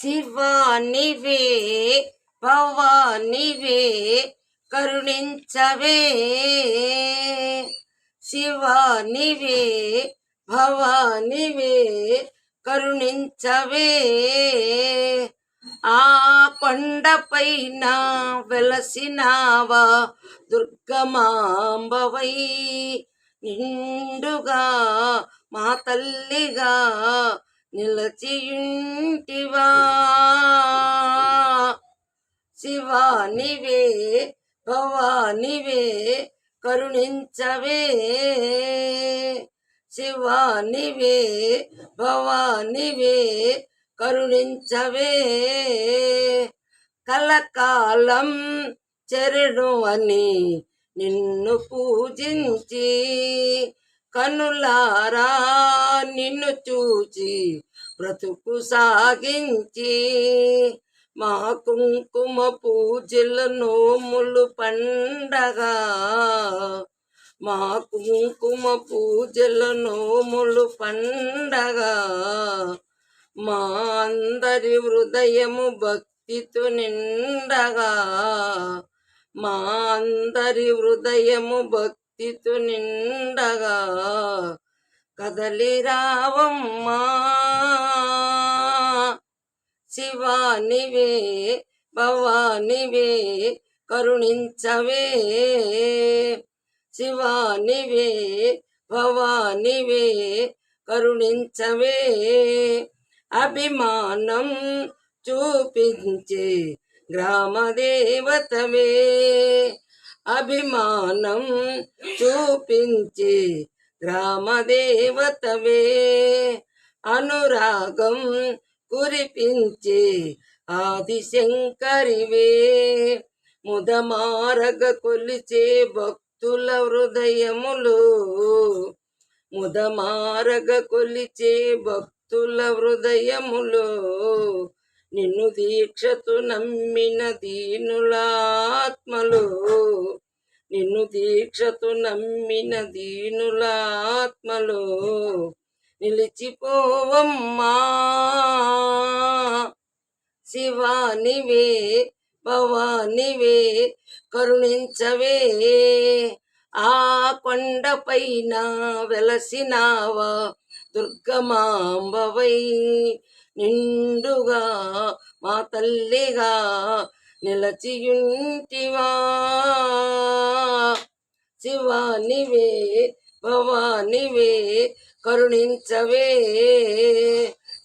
శివానివే భవానివే కరుణించవే. శివానివే భవానివే కరుణించవే. ఆ కొండపైన వెలసినావా దుర్గమాంబవై? నిండుగా మా తల్లిగా నిలచియుంటివా? శివానివే భవానివే కరుణించవే. శివానివే భవానివే కరుణించవే. కలకాలం చెరుడు అని నిన్ను పూజించి కనులారా నిన్ను చూచి బ్రతుకు సాగించి. మా కుంకుమ పూజల నోములు పండగ మా కుంకుమ పూజల నోములు పండగ మా అందరి హృదయము భక్తితో నిండగా మా అందరి హృదయము భక్తితు నిండగా కదలి రావమ్మా శివానివే భవానివే కరుణించవే. శివానివే భవానివే కరుణించవే. అభిమానం చూపించే గ్రామదేవతవే. అభిమానం చూపించే గ్రామదేవతవే. అనురాగం కురిపించే ఆదిశంకరివే. ముదమారగ కొలిచే భక్తుల హృదయములు ముదమారగ కొలిచే భక్తుల హృదయములు నిన్ను దీక్షతు నమ్మిన దీనులాత్మలు. నిన్ను దీక్షతు నమ్మిన దీనులాత్మలు నిలిచిపోవమ్మా. శివానివే భవానివే కరుణించవే. ఆ కొండపైన వెలసినావా దుర్గమాంబవై. నిండుగా మా తల్లిగా నిలచియుంటివా? శివానివే భవానివే కరుణించవే.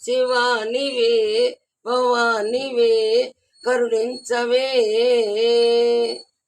శివానివే భవానివే కరుణించవే.